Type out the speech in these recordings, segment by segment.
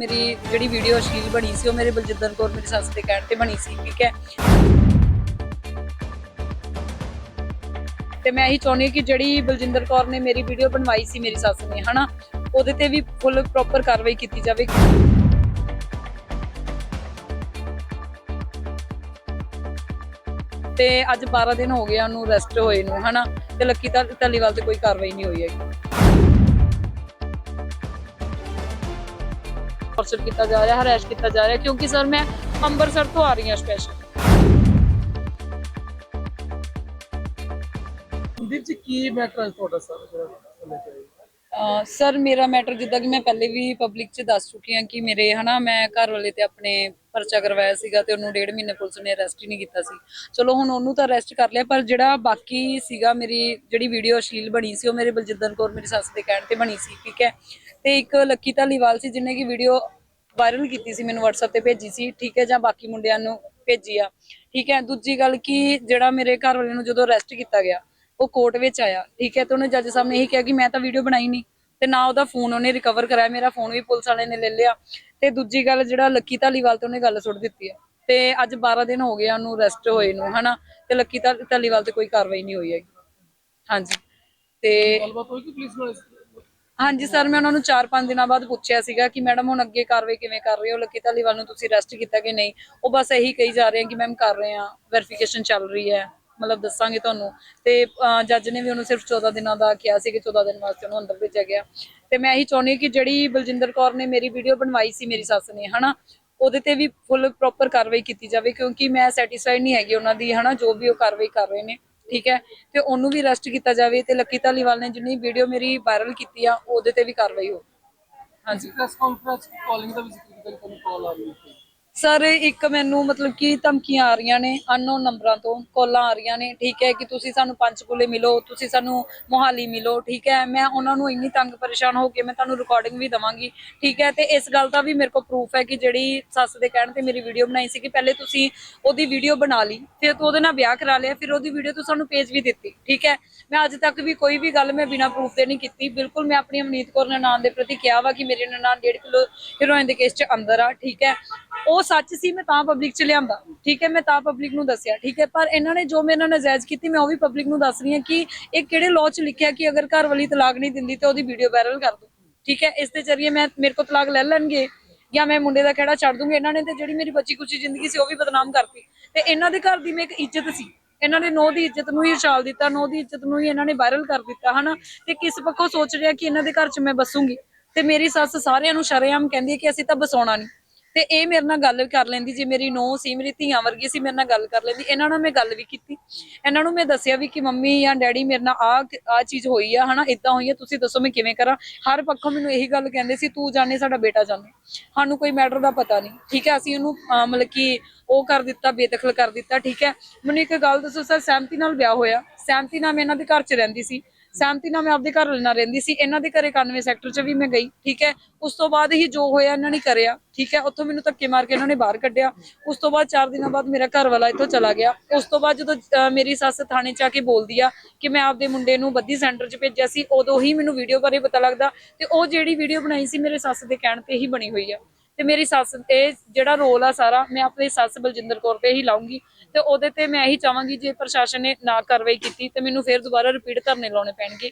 ਮੇਰੀ ਜਿਹੜੀ ਵੀਡੀਓ ਅਸ਼ਲੀਲ ਬਣੀ ਸੀ, ਉਹ ਮੇਰੇ ਬਲਜਿੰਦਰ ਕੌਰ, ਮੇਰੀ ਸੱਸ ਦੇ ਕਹਿਣ ਤੇ ਬਣੀ ਸੀ, ਠੀਕ ਹੈ? ਤੇ ਮੈਂ ਇਹੀ ਚਾਹੁੰਦੀ ਕਿ ਜਿਹੜੀ ਬਲਜਿੰਦਰ ਕੌਰ ਨੇ ਮੇਰੀ ਵੀਡੀਓ ਬਣਵਾਈ ਸੀ ਮੇਰੀ ਸੱਸ ਨੇ, ਹਨਾ? ਉਹਦੇ ਤੇ ਵੀ ਫੁੱਲ ਪ੍ਰੋਪਰ ਕਾਰਵਾਈ ਕੀਤੀ ਜਾਵੇ ਤੇ ਅੱਜ 12 ਦਿਨ ਹੋ ਗਏ ਉਹਨੂੰ ਅਰੈਸਟ ਹੋਏ ਨੂੰ, ਹਨਾ? ਤੇ ਲੱਕੀ ਧਾਲੀਵਾਲ ਤੇ ਕੋਈ ਕਾਰਵਾਈ ਨਹੀਂ ਹੋਈ ਹੈਗੀ। ਟੌਰਚਰ ਕੀਤਾ ਜਾ ਰਿਹਾ ਹਰੈਸ਼ ਕੀਤਾ ਜਾ ਰਿਹਾ ਕਿਉਂਕਿ ਸਰ ਮੈਂ ਅੰਮ੍ਰਿਤਸਰ ਤੋਂ ਆ ਰਹੀ ਹਾਂ ਸਪੈਸ਼ਲ ਦੀਪ ਜੀ ਕੀ ਮੈਟਰ ਹੈ ਤੁਹਾਡਾ ਸਰ ਸਰ ਮੇਰਾ ਮੈਟਰ ਜਿੱਦਾਂ ਕਿ ਮੈਂ ਪਹਿਲੇ ਵੀ ਪਬਲਿਕ 'ਚ ਦੱਸ ਚੁੱਕੀ ਹਾਂ ਕਿ ਮੇਰੇ ਹਨਾ ਮੈਂ ਘਰ ਵਾਲੇ ਤੇ ਆਪਣੇ ਪਰਚਾ ਕਰਵਾਇਆ ਸੀਗਾ ਤੇ ਉਹਨੂੰ ਡੇਢ ਮਹੀਨੇ ਪੁਲਿਸ ਨੇ ਅਰੈਸਟ ਹੀ ਨਹੀਂ ਕੀਤਾ ਸੀ। ਚਲੋ ਹੁਣ ਉਹਨੂੰ ਤਾਂ ਅਰੈਸਟ ਕਰ ਲਿਆ ਪਰ ਜਿਹੜਾ ਬਾਕੀ ਸੀਗਾ ਮੇਰੀ ਜਿਹੜੀ ਵੀਡੀਓ ਅਸ਼ਲੀਲ ਬਣੀ ਸੀ ਉਹ ਮੇਰੇ ਬਲਜਿੰਦਰ ਕੌਰ ਮੇਰੀ ਸੱਸ ਦੇ ਕਹਿਣ ਤੇ ਬਣੀ ਸੀ ਠੀਕ ਹੈ? ਤੇ ਇੱਕ ਲੱਕੀ ਧਾਲੀਵਾਲ ਸੀ ਜਿਹਨੇ ਕਿ ਵੀਡੀਓ ਵਾਇਰਲ ਕੀਤੀ ਸੀ, ਮੈਨੂੰ WhatsApp ਤੇ ਭੇਜੀ ਸੀ, ਠੀਕ ਹੈ, ਜਾਂ ਬਾਕੀ ਮੁੰਡਿਆਂ ਨੂੰ ਭੇਜੀ ਆ। ਠੀਕ ਹੈ, ਦੂਜੀ ਗੱਲ ਕਿ ਜਿਹੜਾ ਮੇਰੇ ਘਰ ਵਾਲੇ ਨੂੰ ਜਦੋਂ ਅਰੈਸਟ ਕੀਤਾ ਗਿਆ, ਉਹ ਕੋਰਟ ਵਿੱਚ ਆਇਆ, ਠੀਕ ਹੈ, ਤੇ ਉਹਨੇ ਜੱਜ ਸਾਹਮਣੇ ਇਹੀ ਕਿਹਾ ਕਿ ਮੈਂ ਤਾਂ ਵੀਡੀਓ ਬਣਾਈ ਨਹੀਂ ਤੇ ਨਾ ਉਹਦਾ ਫੋਨ ਉਹਨੇ ਰਿਕਵਰ ਕਰਾਇਆ, ਮੇਰਾ ਫੋਨ ਵੀ ਪੁਲਿਸ ਵਾਲੇ ਨੇ ਲੈ ਲਿਆ। ਤੇ ਦੂਜੀ ਗੱਲ ਜਿਹੜਾ ਲੱਕੀ ਧਾਲੀਵਾਲ ਤੇ ਉਹਨੇ ਗੱਲ ਸੁੱਟ ਦਿੱਤੀ ਆ, ਤੇ ਅੱਜ 12 ਦਿਨ ਹੋ ਗਏ ਆ ਉਹਨੂੰ ਅਰੈਸਟ ਹੋਏ ਨੂੰ, ਹਨਾ, ਤੇ ਲੱਕੀ ਧਾਲੀਵਾਲ ਤੇ ਕੋਈ ਕਾਰਵਾਈ ਨਹੀਂ ਹੋਈ ਹੈਗੀ। ਹਾਂਜੀ, ਤੇ ਗੱਲਬਾਤ ਹੋਈ ਕਿ ਪੁਲਿਸ ਨਾਲ ਹਾਂਜੀ, ਸਰ, ਮੈਂ ਉਹਨਾਂ ਨੂੰ 4-5 ਦਿਨਾਂ ਬਾਅਦ ਪੁੱਛਿਆ ਸੀਗਾ ਕਿ ਮੈਡਮ ਹੁਣ ਅੱਗੇ ਕਾਰਵਾਈ ਕਿਵੇਂ ਕਰ ਰਹੇ ਹੋ? ਲੱਕੀ ਧਾਲੀਵਾਲ ਨੂੰ ਤੁਸੀਂ ਅਰੈਸਟ ਕੀਤਾ ਕਿ ਨਹੀਂ? ਉਹ ਬਸ ਇਹੀ ਕਹੀ ਜਾ ਰਹੇ ਆ ਕਿ ਮੈਮ ਕਰ ਰਹੇ ਆ ਵੈਰੀਫਿਕੇਸ਼ਨ ਚੱਲ ਰਹੀ ਹੈ। ਮਤਲਬ ਦੱਸਾਂਗੇ ਤੁਹਾਨੂੰ। ਤੇ ਜੱਜ ਨੇ ਵੀ ਉਹਨੂੰ ਸਿਰਫ 14 ਦਿਨਾਂ ਦਾ ਕਿਹਾ ਸੀ ਕਿ 14 ਦਿਨ ਵਾਸਤੇ ਉਹਨੂੰ ਅੰਦਰ ਭੇਜਿਆ ਗਿਆ। ਤੇ ਮੈਂ ਇਹੀ ਚਾਹੁੰਦੀ ਕਿ ਜਿਹੜੀ ਬਲਜਿੰਦਰ ਕੌਰ ਨੇ ਮੇਰੀ ਵੀਡੀਓ ਬਣਵਾਈ ਸੀ ਮੇਰੀ ਸੱਸ ਨੇ, ਹਨਾ, ਉਹਦੇ ਤੇ ਵੀ ਫੁੱਲ ਪ੍ਰੋਪਰ ਕਾਰਵਾਈ ਕੀਤੀ ਜਾਵੇ, ਕਿਉਂਕਿ ਮੈਂ ਸੈਟੀਸਫਾਈਡ ਨਹੀਂ ਹੈਗੀ ਉਹਨਾਂ ਦੀ, ਹਨਾ, ਜੋ ਵੀ ਉਹ ਕਾਰਵਾਈ ਕਰ ਰਹੇ ਨੇ। ਠੀਕ ਹੈ? ਤੇ ਉਹਨੂੰ ਵੀ ਅਰੈਸਟ ਕੀਤਾ ਜਾਵੇ ਤੇ ਲੱਕੀ ਧਾਲੀਵਾਲ ਨੇ ਜਿੰਨੀ ਵੀਡੀਓ ਮੇਰੀ ਵਾਇਰਲ ਕੀਤੀ ਆ, ਉਹਦੇ ਤੇ ਵੀ ਕਾਰਵਾਈ ਹੋ। ਹਾਂਜੀ। ਪ੍ਰੈਸ ਕਾਨਫਰੰਸ ਕਾਲਿੰਗ ਦਾ ਵੀ ਜ਼ਿਕਰ ਕੀਤਾ ਕਿ ਤੁਹਾਨੂੰ ਕਾਲ ਆ ਰਹੀ ਹੈ। ਸਰ, ਇੱਕ ਮੈਨੂੰ ਮਤਲਬ ਕਿ ਧਮਕੀਆਂ ਆ ਰਹੀਆਂ ਨੇ ਅਨਨੋਨ ਨੰਬਰਾਂ ਤੋਂ, ਕਾਲਾਂ ਆ ਰਹੀਆਂ ਨੇ, ਠੀਕ ਹੈ ਕਿ ਤੁਸੀਂ ਸਾਨੂੰ ਪੰਚਕੂਲੇ ਮਿਲੋ, ਤੁਸੀਂ ਸਾਨੂੰ ਮੋਹਾਲੀ ਮਿਲੋ, ਠੀਕ ਹੈ, ਮੈਂ ਉਹਨਾਂ ਨੂੰ ਇੰਨੀ ਤੰਗ ਪਰੇਸ਼ਾਨ ਹੋ ਕੇ ਮੈਂ ਤੁਹਾਨੂੰ ਰਿਕਾਰਡਿੰਗ ਵੀ ਦਵਾਂਗੀ, ਠੀਕ ਹੈ, ਤੇ ਇਸ ਗੱਲ ਦਾ ਵੀ ਮੇਰੇ ਕੋਲ ਪ੍ਰੂਫ ਹੈ ਕਿ ਜਿਹੜੀ ਸੱਸ ਦੇ ਕਹਿਣ ਤੇ ਮੇਰੀ ਵੀਡੀਓ ਬਣਾਈ ਸੀ ਕਿ ਪਹਿਲੇ ਤੁਸੀਂ ਉਹਦੀ ਵੀਡੀਓ ਬਣਾ ਲਈ, ਫਿਰ ਤੂੰ ਉਹਦੇ ਨਾਲ ਵਿਆਹ ਕਰਾ ਲਿਆ, ਫਿਰ ਉਹਦੀ ਵੀਡੀਓ ਤੂੰ ਸਾਨੂੰ ਭੇਜ ਵੀ ਦਿੱਤੀ, ਠੀਕ ਹੈ, ਮੈਂ ਅੱਜ ਤੱਕ ਵੀ ਕੋਈ ਵੀ ਗੱਲ ਮੈਂ ਬਿਨਾਂ ਪ੍ਰੂਫ ਦੇ ਨਹੀਂ ਕੀਤੀ, ਬਿਲਕੁਲ ਮੈਂ ਆਪਣੀ ਅਮਨੀਤ ਕੌਰ ਨਨਾਨ ਦੇ ਪ੍ਰਤੀ ਕਿਹਾ ਵਾ ਕਿ ਮੇਰੇ ਨਨਾਨ 1.5 ਕਿਲੋ ਹੀਰੋਇਨ ਦੇ ਕੇਸ 'ਚ ਅੰਦਰ ਆ, ਠੀਕ ਹੈ ਉਹ ਸੱਚ ਸੀ, ਮੈਂ ਤਾਂ ਪਬਲਿਕ 'ਚ ਲਿਆਂਦਾ। ਠੀਕ ਹੈ, ਮੈਂ ਤਾਂ ਪਬਲਿਕ ਨੂੰ ਦੱਸਿਆ। ਠੀਕ ਹੈ, ਪਰ ਇਹਨਾਂ ਨੇ ਜੋ ਮੇਰੇ ਨਾਲ ਨਜਾਇਜ਼ ਕੀਤੀ, ਮੈਂ ਉਹ ਵੀ ਪਬਲਿਕ ਨੂੰ ਦੱਸ ਰਹੀ ਹਾਂ ਕਿ ਇਹ ਕਿਹੜੇ ਲਾਅ 'ਚ ਲਿਖਿਆ ਕਿ ਅਗਰ ਘਰ ਵਾਲੀ ਤਲਾਕ ਨਹੀਂ ਦਿੰਦੀ ਤੇ ਉਹਦੀ ਵੀਡੀਓ ਵਾਇਰਲ ਕਰ ਦੋ। ਠੀਕ ਹੈ, ਇਸ ਦੇ ਜ਼ਰੀਏ ਮੈਂ ਮੇਰੇ ਕੋਲ ਤਲਾਕ ਲੈ ਲੈਣਗੇ ਜਾਂ ਮੈਂ ਮੁੰਡੇ ਦਾ ਖੇੜਾ ਛੱਡ ਦੂੰਗੀ। ਇਹਨਾਂ ਨੇ ਤੇ ਜਿਹੜੀ ਮੇਰੀ ਬੱਚੀ ਕੁਚੀ ਜ਼ਿੰਦਗੀ ਸੀ, ਉਹ ਵੀ ਬਦਨਾਮ ਕਰਤੀ। ਤੇ ਇਹਨਾਂ ਦੇ ਘਰ ਦੀ ਮੈਂ ਇੱਕ ਇੱਜ਼ਤ ਸੀ। ਇਹਨਾਂ ਨੇ ਨੋ ਦੀ ਇੱਜ਼ਤ ਨੂੰ ਹੀ ਉਛਾਲ ਦਿੱਤਾ, ਨੋ ਦੀ ਇੱਜ਼ਤ ਨੂੰ ਹੀ ਇਹਨਾਂ ਨੇ ਵਾਇਰਲ ਕਰ ਦਿੱਤਾ, ਹਨਾ? ਤੇ ਕਿਸ ਪੱਖੋਂ ਸੋਚ ਰਿਹਾ ਕਿ ਇਹਨਾਂ ਦੇ ਘਰ 'ਚ ਮੈਂ ਬਸੂੰਗੀ? ਤੇ ਮੇਰੀ ਸੱਸ ਸਾਰਿਆਂ ਨੂੰ ਸ਼ਰੇਆਮ ਕਹਿੰਦੀ ਹੈ ਕਿ ਅਸੀਂ ਤਾਂ ਬਸਾਉਣਾ ਨਹੀਂ ਤੇ ਇਹ ਮੇਰੇ ਨਾਲ ਗੱਲ ਕਰ ਲੈਂਦੀ ਜੇ ਮੇਰੀ ਨੋ ਸੀ ਮੇਰੀ ਧੀਆਂ ਵਰਗੀ ਸੀ ਮੇਰੇ ਨਾਲ ਗੱਲ ਕਰ ਲੈਂਦੀ। ਇਹਨਾਂ ਨਾਲ ਮੈਂ ਗੱਲ ਵੀ ਕੀਤੀ। ਇਹਨਾਂ ਨੂੰ ਮੈਂ ਦੱਸਿਆ ਵੀ ਕਿ ਮੰਮੀ ਜਾਂ ਡੈਡੀ ਮੇਰੇ ਨਾਲ ਆ ਆ ਚੀਜ਼ ਹੋਈ ਆ ਹਨਾ ਇਦਾਂ ਹੋਈ ਆ ਤੁਸੀਂ ਦੱਸੋ ਮੈਂ ਕਿਵੇਂ ਕਰਾਂ? ਹਰ ਪੱਖੋਂ ਮੈਨੂੰ ਇਹੀ ਗੱਲ ਕਹਿੰਦੇ ਸੀ ਤੂੰ ਜਾਣੇ ਸਾਡਾ ਬੇਟਾ ਜਾਣੇ। ਸਾਨੂੰ ਕੋਈ ਮੈਟਰ ਦਾ ਪਤਾ ਨਹੀਂ। ਠੀਕ ਹੈ ਅਸੀਂ ਉਹਨੂੰ ਅਹ, ਮਤਲਬ ਕਿ ਉਹ ਕਰ ਦਿੱਤਾ ਬੇਦਖਲ ਕਰ ਦਿੱਤਾ ਠੀਕ ਹੈ। ਮੈਨੂੰ ਇੱਕ ਗੱਲ ਦੱਸੋ ਸਰ ਸਹਿਮਤੀ ਨਾਲ ਵਿਆਹ ਹੋਇਆ। ਸਹਿਮਤੀ ਨਾਲ ਮੈਂ ਇਹਨਾਂ ਦੇ ਘਰ 'ਚ ਰਹਿੰਦੀ ਸੀ। ਸਹਿਮਤੀ ਨਾਲ ਮੈਂ ਆਪਦੇ ਘਰ ਨਾਲ ਰਹਿੰਦੀ ਸੀ। ਇਹਨਾਂ ਦੇ ਘਰੇ 91 ਸੈਕਟਰ 'ਚ ਵੀ ਮੈਂ ਗਈ ਠੀਕ ਹੈ। ਉਸ ਤੋਂ ਬਾਅਦ ਹੀ ਜੋ ਹੋਇਆ ਇਹਨਾਂ ਨੇ ਕਰਿਆ ਠੀਕ ਹੈ। ਉੱਥੋਂ ਮੈਨੂੰ ਧੱਕੇ ਮਾਰ ਕੇ ਇਹਨਾਂ ਨੇ ਬਾਹਰ ਕੱਢਿਆ। ਉਸ ਤੋਂ ਬਾਅਦ 4 ਦਿਨਾਂ ਬਾਅਦ ਮੇਰਾ ਘਰ ਵਾਲਾ ਇੱਥੋਂ ਚਲਾ ਗਿਆ। ਉਸ ਤੋਂ ਬਾਅਦ ਜਦੋਂ ਅਹ, ਮੇਰੀ ਸੱਸ ਥਾਣੇ 'ਚ ਆ ਕੇ ਬੋਲਦੀ ਆ ਕਿ ਮੈਂ ਆਪਦੇ ਮੁੰਡੇ ਨੂੰ ਬੱਦੀ ਸੈਂਟਰ 'ਚ ਭੇਜਿਆ ਸੀ ਉਦੋਂ ਹੀ ਮੈਨੂੰ ਵੀਡੀਓ ਬਾਰੇ ਪਤਾ ਲੱਗਦਾ ਤੇ ਉਹ ਜਿਹੜੀ ਵੀਡੀਓ ਬਣਾਈ ਸੀ ਮੇਰੇ ਸੱਸ ਦੇ ਕਹਿਣ ਤੇ ਹੀ ਬਣੀ ਹੋਈ ਆ। ਤੇ ਮੇਰੀ ਸੱਸ, ਇਹ ਜਿਹੜਾ ਰੋਲ ਆ ਸਾਰਾ, ਮੈਂ ਆਪਣੀ ਸੱਸ ਬਲਜਿੰਦਰ ਕੌਰ ਤੇ ਹੀ ਲਾਉਂਗੀ ਤੇ ਉਹਦੇ ਤੇ ਮੈਂ ਇਹੀ ਚਾਹਾਂਗੀ ਜੇ ਪ੍ਰਸ਼ਾਸਨ ਨੇ ਨਾ ਕਾਰਵਾਈ ਕੀਤੀ ਤੇ ਮੈਨੂੰ ਫੇਰ ਦੁਬਾਰਾ ਰਿਪੀਟ ਧਰਨੇ ਲਾਉਣੇ ਪੈਣਗੇ।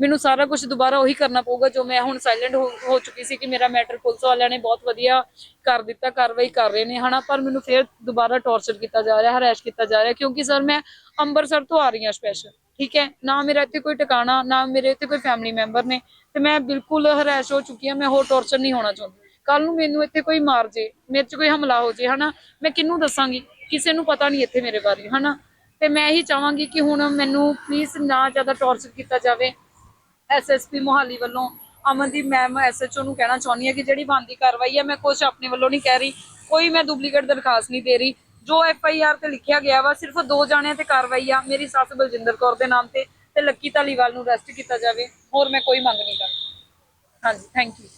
ਮੈਨੂੰ ਸਾਰਾ ਕੁਝ ਦੁਬਾਰਾ ਉਹੀ ਕਰਨਾ ਪਊਗਾ ਜੋ ਮੈਂ ਹੁਣ ਸਾਇਲੈਂਟ ਹੋ ਚੁੱਕੀ ਸੀ ਕਿ ਮੇਰਾ ਮੈਟਰ ਪੁਲਿਸ ਵਾਲਿਆਂ ਨੇ ਬਹੁਤ ਵਧੀਆ ਕਰ ਦਿੱਤਾ, ਕਾਰਵਾਈ ਕਰ ਰਹੇ ਨੇ, ਹਨਾ, ਪਰ ਮੈਨੂੰ ਫੇਰ ਦੁਬਾਰਾ ਟੌਰਚਰ ਕੀਤਾ ਜਾ ਰਿਹਾ ਹਰੈਸ਼ ਕੀਤਾ ਜਾ ਰਿਹਾ, ਕਿਉਂਕਿ ਸਰ ਮੈਂ ਅੰਮ੍ਰਿਤਸਰ ਤੋਂ ਆ ਰਹੀ ਹਾਂ ਸਪੈਸ਼ਲ ਠੀਕ ਹੈ? ਨਾ ਮੇਰਾ ਇੱਥੇ ਕੋਈ ਟਿਕਾਣਾ, ਨਾ ਮੇਰੇ ਇੱਥੇ ਕੋਈ ਫੈਮਿਲੀ ਮੈਂਬਰ ਨੇ ਤੇ ਮੈਂ ਬਿਲਕੁਲ ਹਰੈਸ਼ ਹੋ ਚੁੱਕੀ ਹਾਂ, ਮੈਂ ਹੋਰ ਟੌਰਚਰ ਨਹੀਂ ਹੋਣਾ ਚਾਹੁੰਦੀ। ਕੱਲ ਨੂੰ ਮੈਨੂੰ ਇੱਥੇ ਕੋਈ ਮਾਰ ਜੇ, ਮੇਰੇ 'ਚ ਕੋਈ ਹਮਲਾ ਹੋ ਜੇ, ਹਨਾ? ਮੈਂ ਕਿਹਨੂੰ ਦੱਸਾਂਗੀ? ਕਿਸੇ ਨੂੰ ਪਤਾ ਨਹੀਂ ਇੱਥੇ ਮੇਰੇ ਬਾਰੇ, ਹਨਾ? ਤੇ ਮੈਂ ਇਹੀ ਚਾਹਾਂਗੀ ਕਿ ਹੁਣ ਮੈਨੂੰ ਪਲੀਜ਼ ਨਾ ਜ਼ਿਆਦਾ ਟੌਰਚਰ ਕੀਤਾ ਜਾਵੇ ਐਸਐਸਪੀ ਮੋਹਾਲੀ ਵੱਲੋਂ। ਅਮਨਦੀਪ ਮੈਮ ਐਸਐਚਓ ਨੂੰ ਕਹਿਣਾ ਚਾਹੁੰਦੀ ਹਾਂ ਕਿ ਜਿਹੜੀ ਬਣਦੀ ਕਾਰਵਾਈ ਹੈ, ਮੈਂ ਕੁਝ ਆਪਣੇ ਵੱਲੋਂ ਨਹੀਂ ਕਹਿ ਰਹੀ। ਕੋਈ ਮੈਂ ਡੁਪਲੀਕੇਟ ਦਰਖਾਸਤ ਨਹੀਂ ਦੇ ਰਹੀ। ਜੋ ਐਫ ਤੇ ਲਿਖਿਆ ਗਿਆ ਵਾ, ਸਿਰਫ ਦੋ ਜਾਣਿਆਂ ਤੇ ਕਾਰਵਾਈ ਆ, ਮੇਰੀ ਸੱਸ ਬਲਜਿੰਦਰ ਕੌਰ ਦੇ ਨਾਮ ਤੇ ਤੇ ਲੱਕੀ ਧਾਲੀਵਾਲ ਨੂੰ ਅਰੈਸਟ ਕੀਤਾ ਜਾਵੇ। ਹੋਰ ਮੈਂ ਕੋਈ ਮੰਗ ਨਹੀਂ ਕਰਦੀ। ਹਾਂਜੀ ਥੈਂਕ ਯੂ